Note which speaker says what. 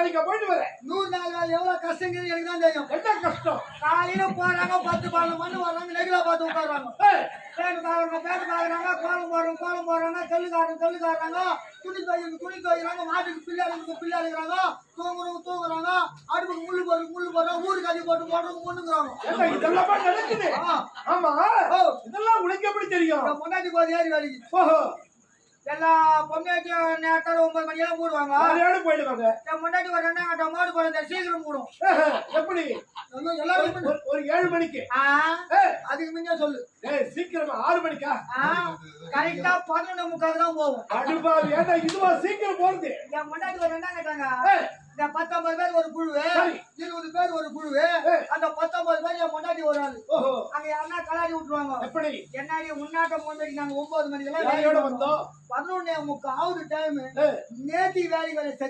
Speaker 1: வேலைக்கு போயிட்டு வரேன்.
Speaker 2: நூறு நாள் வேலை எவ்வளவு கஷ்டங்கிறது எனக்கு தான் தெரியும்.
Speaker 1: என்ன கஷ்டம்?
Speaker 2: காலையில போறாங்க பத்து பதினொன்று மணி வர்றாங்க நெகிழ பார்த்து உட்காடுறாங்க பேட்டு பாக்குறாங்க பேட்டு பாக்குறாங்க கோலம் போடுறாங்க கோலம் போடுறாங்க கல்லுக்காரங்க கல்லுக்காரங்க துணி துவைக்கிறது துணி துவைக்கிறாங்க மாட்டுக்கு பிள்ளை அழுகிறாங்க தூங்குறவங்க தூங்குறாங்க அடுப்புக்கு முள்ளு போடுறது முள்ளு போடுறாங்க ஊருக்கு அடி போட்டு போடுறவங்க முன்னுக்குறாங்க
Speaker 1: என்ன இதெல்லாமா நடக்குது. ஆமா. இதெல்லாம் உனக்கு எப்படி தெரியும்?
Speaker 2: பொண்டாட்டி போது ஏறி வேலைக்கு
Speaker 1: ஓஹோ.
Speaker 2: எல்லா பொம்மையாச்சும் நேரத்தோட ஒன்பது மணி எல்லாம் மூடுவாங்க.
Speaker 1: யாரையோட போயிடுவாங்க.
Speaker 2: என் பொண்டாட்டி ஒரு ரெண்டாம் மாடு போடுறது சீக்கிரம்
Speaker 1: ஏஹே, எப்படி?
Speaker 2: எல்லாரும்.
Speaker 1: ஒரு- ஏழு மணிக்கு.
Speaker 2: அதுக்கு முன்னே சொல்லு.
Speaker 1: சீக்கிரமா ஆறு மணிக்கா?
Speaker 2: கரெக்டா பதினொன்று முக்கால் தான் போகும்
Speaker 1: அடுப்பா ஏன்னா இதுவா சீக்கிரம் போறது?
Speaker 2: என் பொண்டாட்டி ஒரு ரெண்டாம் கட்டாங்க இந்த பத்தொன்பது பேர் ஒரு குழு. இருபது பேர் ஒரு குழு. அந்த பத்தொன்பது பேர் என் பொண்டாட்டி ஒரு ஆளு. அங்க யாருன்னா கலாடி விட்டுருவாங்க.
Speaker 1: எப்படி?
Speaker 2: என்னாடி முன்னாட்டம் போய் நாங்க ஒன்பது மணிக்கெல்லாம்
Speaker 1: வந்தோம்?
Speaker 2: பதினொன்னே முக்கால் ஆகுது டைம் நேத்தி வேலைக்கு வேலை